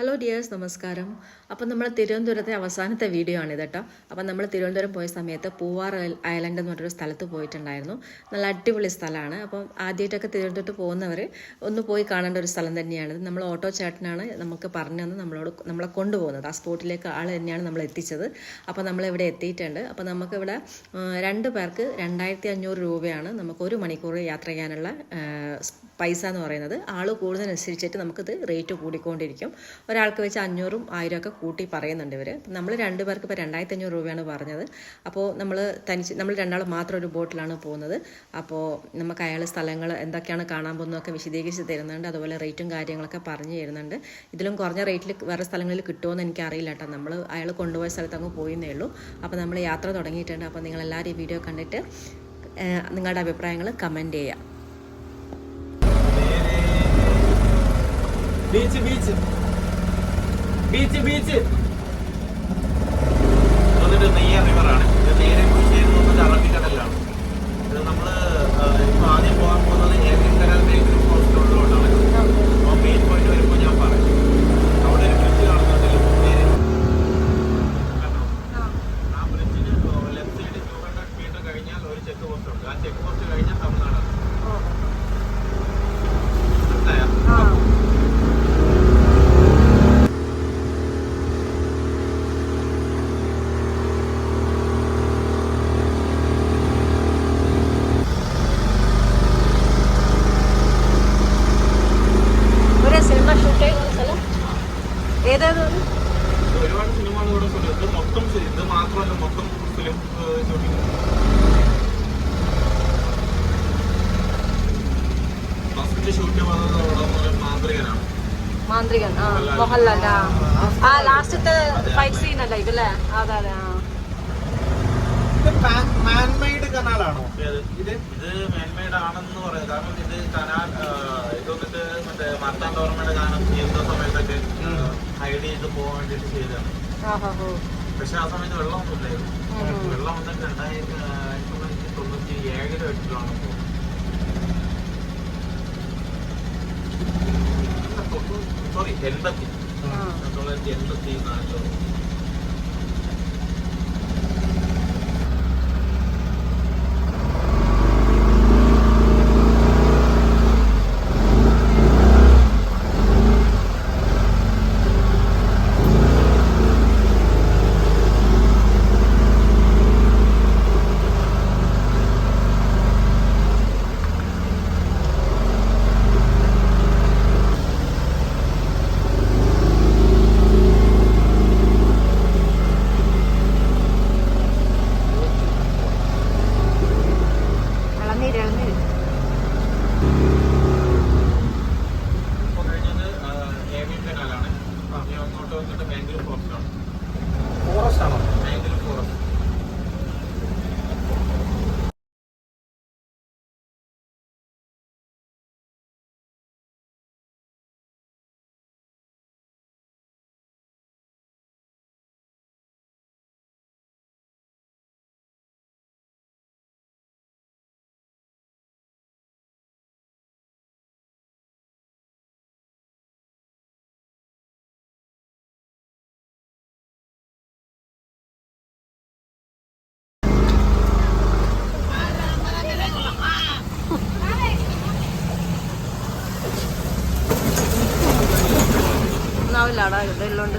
Hello dears നമസ്കാരം. അപ്പം നമ്മൾ തിരുവനന്തപുരത്തെ അവസാനത്തെ വീഡിയോ ആണ് കേട്ടോ അപ്പം നമ്മൾ തിരുവനന്തപുരം പോയ സമയത്ത് പൂവാർ ഐലൻഡ് എന്ന് പറഞ്ഞൊരു സ്ഥലത്ത് പോയിട്ടുണ്ടായിരുന്നു. നല്ല അടിപൊളി സ്ഥലമാണ്. അപ്പം ആദ്യമായിട്ടൊക്കെ തിരുവനന്തപുരത്ത് പോകുന്നവർ ഒന്ന് പോയി കാണേണ്ട ഒരു സ്ഥലം തന്നെയാണ്. നമ്മൾ ഓട്ടോ ചേട്ടനാണ് നമുക്ക് പറഞ്ഞു തന്ന് നമ്മളോട് നമ്മളെ കൊണ്ടുപോകുന്നത്. ആ സ്പോട്ടിലേക്ക് ആൾ തന്നെയാണ് നമ്മൾ എത്തിച്ചത്. അപ്പോൾ നമ്മളിവിടെ എത്തിയിട്ടുണ്ട്. അപ്പോൾ നമുക്കിവിടെ രണ്ട് പേർക്ക് രണ്ടായിരത്തി അഞ്ഞൂറ് രൂപയാണ് നമുക്ക് ഒരു മണിക്കൂർ യാത്ര ചെയ്യാനുള്ള പൈസ എന്ന് പറയുന്നത് ആൾ കൂടുന്നതിനനുസരിച്ചിട്ട് നമുക്കിത് റേറ്റ് കൂടിക്കൊണ്ടിരിക്കും. ഒരാൾക്ക് വെച്ച് അഞ്ഞൂറും ആയിരം ഒക്കെ കൂട്ടി പറയുന്നുണ്ട് ഇവർ നമ്മൾ രണ്ട് പേർക്ക് ഇപ്പോൾ രണ്ടായിരത്തി അഞ്ഞൂറ് രൂപയാണ് പറഞ്ഞത്. അപ്പോൾ നമ്മൾ തനിച്ച് നമ്മൾ രണ്ടാൾ മാത്രം ഒരു ബോട്ടിലാണ് പോകുന്നത്. അപ്പോൾ നമുക്ക് അയാൾ സ്ഥലങ്ങൾ എന്തൊക്കെയാണ് കാണാൻ പോകുന്നതൊക്കെ വിശദീകരിച്ച് തരുന്നുണ്ട്. അതുപോലെ റേറ്റും കാര്യങ്ങളൊക്കെ പറഞ്ഞു തരുന്നുണ്ട്. ഇതിലും കുറഞ്ഞ റേറ്റിൽ വേറെ സ്ഥലങ്ങളിൽ കിട്ടുമോയെന്ന് എനിക്ക് അറിയില്ല കേട്ടോ. നമ്മൾ അയാൾ കൊണ്ടുപോയ സ്ഥലത്ത് അങ്ങ് പോയിന്നേ ഉള്ളൂ. അപ്പോൾ നമ്മൾ യാത്ര തുടങ്ങിയിട്ടുണ്ട്. അപ്പോൾ നിങ്ങളെല്ലാവരും ഈ വീഡിയോ കണ്ടിട്ട് നിങ്ങളുടെ അഭിപ്രായങ്ങൾ കമന്റ് ചെയ്യുക. ബീച്ച് ബീച്ച് ബീച്ച് ബീച്ച് അതൊരു നെയ്യ റിവറാണ് ഇത് നേരെ കുഴിശ്ശേരി പോകുന്നത് അറബിക്കടലിലാണ് ഇത് നമ്മൾ ഇപ്പൊ ആദ്യം പോകാൻ മാന്ത്രികൻ ആ. ലാസ്റ്റത്തെ ഫൈറ്റ് സീൻ അല്ല ഇതല്ലേ? അതെ അതെ മാൻമെയ്ഡ് കനാലാണോ? ഇത് ഇത് മാൻമെയ്ഡ് ആണെന്ന് പറയാം. കാരണം ഇത് കനാൽ ഇത് വന്നിട്ട് മറ്റേ മാർത്താൻ ഗവൺമെന്റ് ചെയ്യുന്ന സമയത്തൊക്കെ ഹൈഡ് ചെയ്ത് പോകാൻ വേണ്ടിയിട്ട് ചെയ്തതാണ്. പക്ഷെ ആ സമയത്ത് വെള്ളമൊന്നും ഇല്ലായിരുന്നു വെള്ളം വന്നിട്ട് രണ്ടായിരത്തി ആയിരത്തി തൊള്ളായിരത്തി തൊണ്ണൂറ്റി ഏഴിലും എട്ടിലാണ് പോകുന്നത്. 僕、一人で出るとき、それ出るときが、ഒന്നാവില്ലാടാ ഇതെല്ലോണ്ട്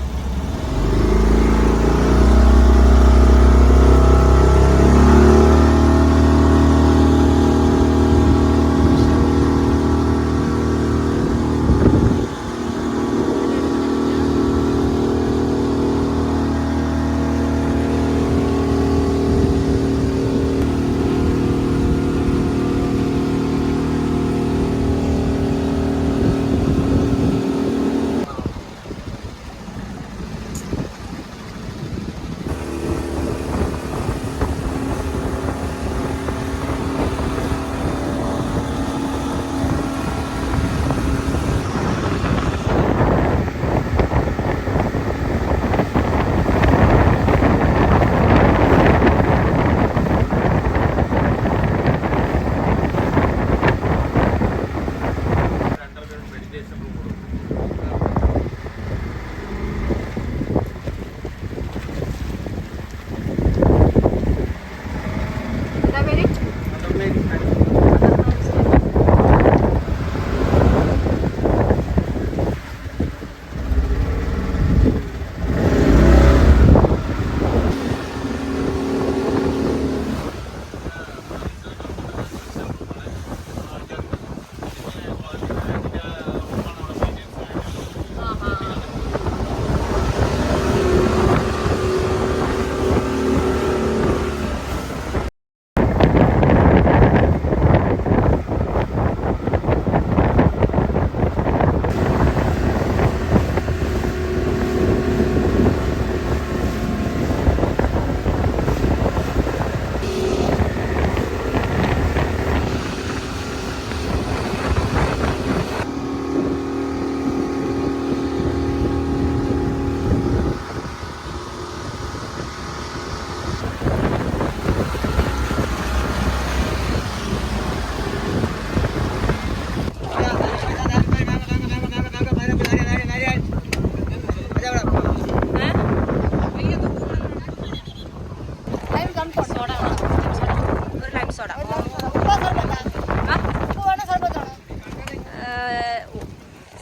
ഒരു ലൈം സോഡ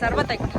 സർബത്തേക്ക്.